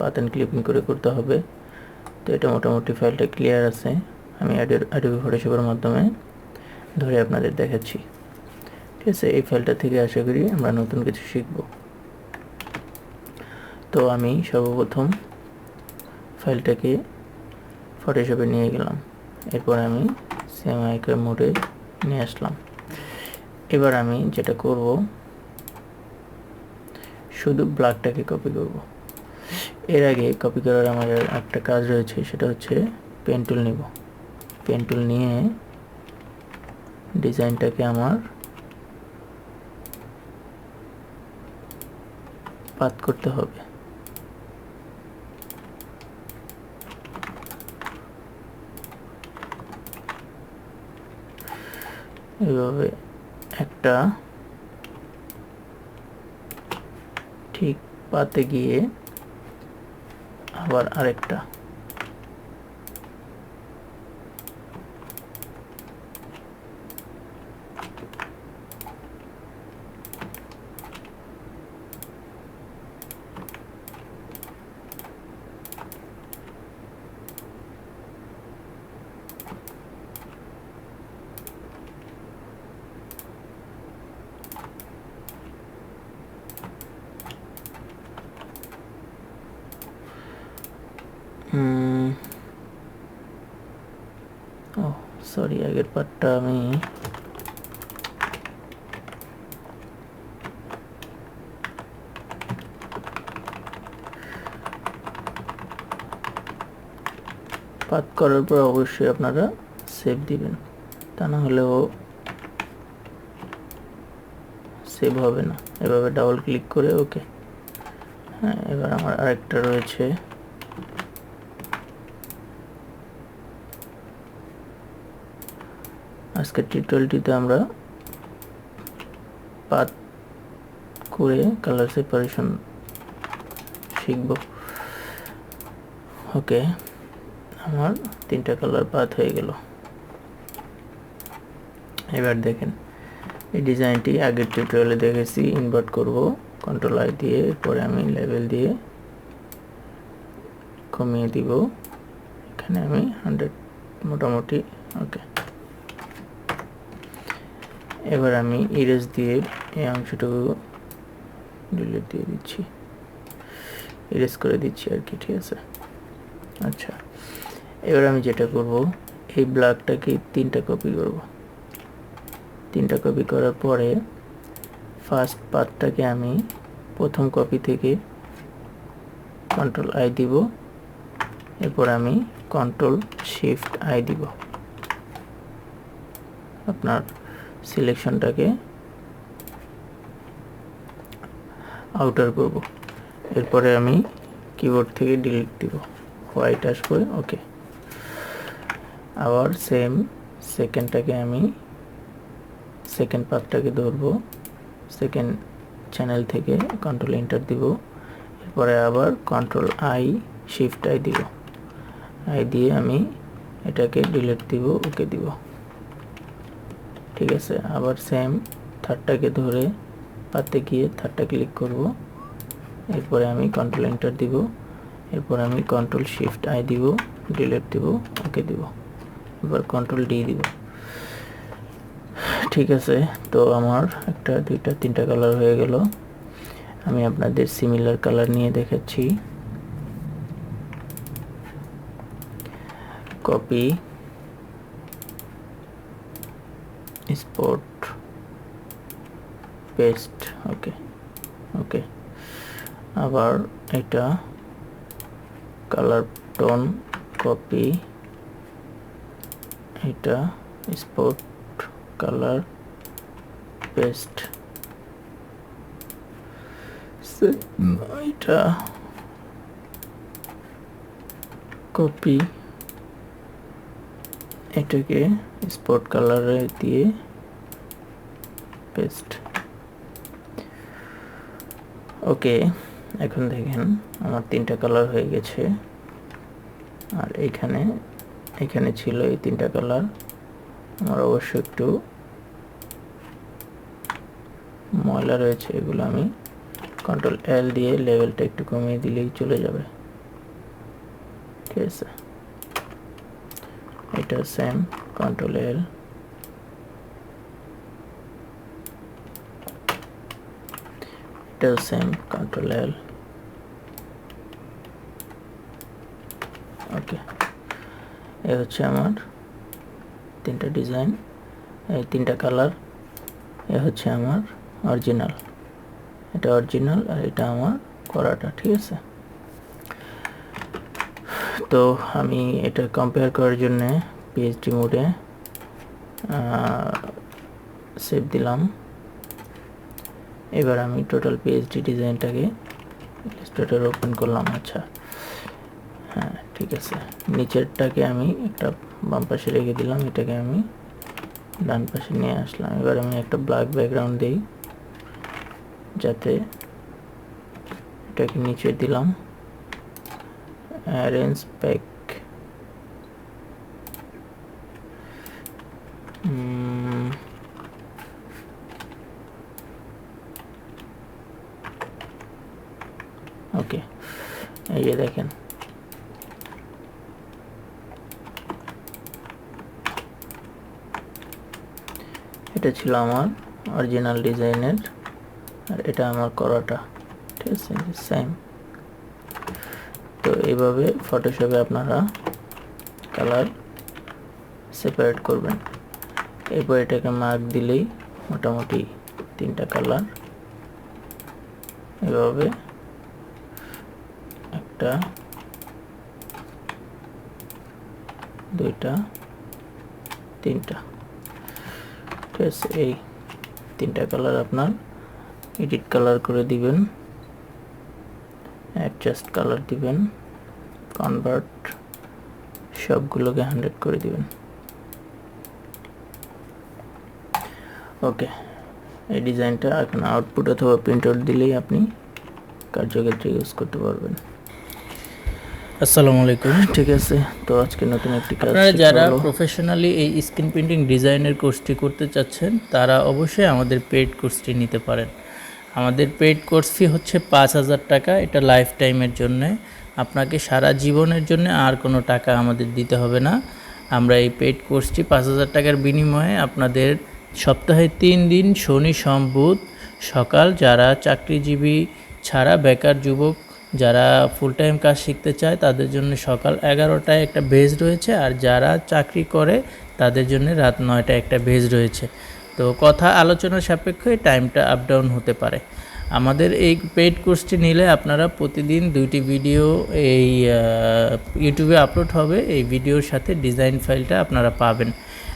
পাত and clipping করে করতে হবে। তো এটা মোটামুটি ফাইলটা ক্লিয়ার আছে। আমি অ্যাডোবি ফটোশপের মাধ্যমে ধরে আপনাদের দেখাচ্ছি। ঠিক আছে, এই ফাইলটা থেকে আশা করি আমরা নতুন কিছু শিখব। তো আমি সর্বপ্রথম ফাইলটাকে ফটোশপে নিয়ে গেলাম। এরপর আমি সিএমআইকে মোডে নিয়ে আসলাম। এবার আমি যেটা করব, শুধু ব্লাকটাকে কপি করব। এর আগে কপি করার আমার একটা কাজ রয়েছে, সেটা হচ্ছে পেন টুল নিব। পেন টুল নিয়ে ডিজাইনটাকে আমার পাত করতে হবে। এভাবে একটা ঠিক পাতে গিয়ে আবার আরেকটা। সরি, আগের পার্টটা আমি পাত করার পর অবশ্যই আপনারা সেভ দিবেন। তা না হলেও সেভ হবে না। এভাবে ডাবল ক্লিক করে ওকে হ্যাঁ এবার আমার আরেকটা রয়েছে। আজকের টিউটোরিয়ালটিতে আমরা পাত করে কালার সেপারেশন শিখব। ওকে আমার তিনটা কালার পাত হয়ে গেল। এবার দেখেন, এই ডিজাইনটি আগের টিউটোরিয়ালে দেখেছি ইনভার্ট করব কন্ট্রোল আই দিয়ে, এরপরে আমি লেভেল দিয়ে কমিয়ে দিব। এখানে আমি হান্ড্রেড মোটামুটি ওকে এবার আমি ইরেজ দিয়ে এই অংশটুকু ডিলিট দিয়ে দিচ্ছি। ইরেজ করে দিচ্ছি আর কি, ঠিক আছে? আচ্ছা এবার আমি যেটা করব, এই ব্ল্যাকটাকে তিনটা কপি করব। তিনটা কপি করার পরে ফার্স্ট পার্টটাকে আমি প্রথম কপি থেকে কন্ট্রোল আই দিব। এরপর আমি কন্ট্রোল শিফট আই দিব। আপনার সিলেকশনটাকে আউটার করব। এরপরে আমি কিবোর্ড থেকে ডিলিট দিব। হোয়াইট আসবে ওকে আবার সেম সেকেন্ডটাকে আমি সেকেন্ড পার্টটাকে ধরবো। সেকেন্ড চ্যানেল থেকে কন্ট্রোল এন্টার দিব। এরপরে আবার কন্ট্রোল আই শিফট আই দিব। আই দিয়ে আমি এটাকে ডিলিট দিব ওকে দিব। ঠিক আছে, আবার সেম থার্ডটাকে ধরে পাতে গিয়ে থার্ডটা ক্লিক করব। এরপরে আমি কন্ট্রোল এন্টার দিব। এরপর আমি কন্ট্রোল শিফট আই দিব ডিলিট দিব ওকে দিব। এবার কন্ট্রোল ডি দিব। ঠিক আছে, তো আমার একটা, দুইটা, তিনটা কালার হয়ে গেল। আমি আপনাদের সিমিলার কালার নিয়ে দেখাচ্ছি। Copy spot paste okay okay আবার এটা কালার টোন কপি এটা স্পট কালার পেস্ট এটা কপি এটাকে স্পট কালারে দিয়ে পেস্ট ওকে এখন দেখেন আমার তিনটা কালার হয়ে গেছে। আর এখানে এখানে ছিল এই তিনটা কালার আমার অবশ্য একটু ময়লা রয়েছে, এগুলো আমি কন্ট্রোল এল দিয়ে লেভেলটা একটু কমিয়ে দিলেই চলে যাবে। ঠিক আছে? এটা সেম কন্ট্রোল এল এটাও সেম কন্ট্রোল এল ওকে হচ্ছে আমার তিনটা ডিজাইন এই তিনটা কালার এ হচ্ছে আমার অরিজিনাল এটা অরিজিনাল আর এটা আমার করাটা, ঠিক আছে? তো আমি এটা কম্পেয়ার করার জন্য পিএইচডি মোডে সেভ দিলাম। এবার আমি টোটাল পিএইচডি ডিজাইনটাকে ইলাস্ট্রেটর ওপেন করলাম আচ্ছা। হ্যাঁ ঠিক আছে। নিচেরটাকে আমি একটা বাম পাশে রেখে দিলাম, এটাকে আমি ডান পাশে নিয়ে আসলাম। এবার আমি একটা ব্ল্যাক ব্যাকগ্রাউন্ড দিই, যাতে এটাকে নিচে দিলাম। অ্যারেঞ্জ প্যাক ওকে এই যে দেখেন। এটা ছিল আমার অরিজিনাল ডিজাইনের আর এটা আমার করাটা। ঠিক আছে সেম তো এইভাবে ফটোশপে আপনারা কালার সেপারেট করবেন। এরপর এটাকে মার্ক দিলেই মোটামুটি তিনটা কালার এভাবে একটা, দুইটা, তিনটা। ঠিক আছে, এই তিনটা কালার আপনার এডিট কালার করে দিবেন অ্যাডজাস্ট কালার দিবেন কনভার্ট সবগুলোকে হান্ড্রেড করে দিবেন। ওকে এই ডিজাইনটা এখন আউটপুট অথবা প্রিন্ট আউট দিলেই আপনি কার্যক্ষেত্রে ইউজ করতে পারবেন। আসসালামু আলাইকুম। ঠিক আছে তো আজকে নতুন একটি কাজ আপনারা যারা। প্রফেশনালি এই স্ক্রিন প্রিন্টিং ডিজাইনের কোর্সটি করতে চাচ্ছেন তারা অবশ্যই আমাদের পেড কোর্সটি নিতে পারেন। আমাদের পেড কোর্স ফি হচ্ছে পাঁচ হাজার টাকা এটা লাইফ টাইমের জন্য। আপনাকে সারা জীবনের জন্য আর কোনো টাকা আমাদের দিতে হবে না। আমরা এই পেড কোর্সটি পাঁচ হাজার টাকার বিনিময়ে আপনাদের সপ্তাহে তিন দিন শনি সোম বুধ সকাল যারা চাকরিজীবী ছাড়া বেকার যুবক যারা ফুল টাইম কাজ শিখতে চায়, তাদের জন্য সকাল এগারোটায় একটা বেজ রয়েছে আর যারা চাকরি করে, তাদের জন্য রাত নয়টায় একটা বেজ রয়েছে। তো কথা আলোচনার সাপেক্ষে টাইমটা আপ ডাউন হতে পারে। আমাদের এই পেইড কোর্সটি নিলে আপনারা প্রতিদিন দুইটি ভিডিও এই ইউটিউবে আপলোড হবে। এই ভিডিওর সাথে ডিজাইন ফাইলটা আপনারা পাবেন।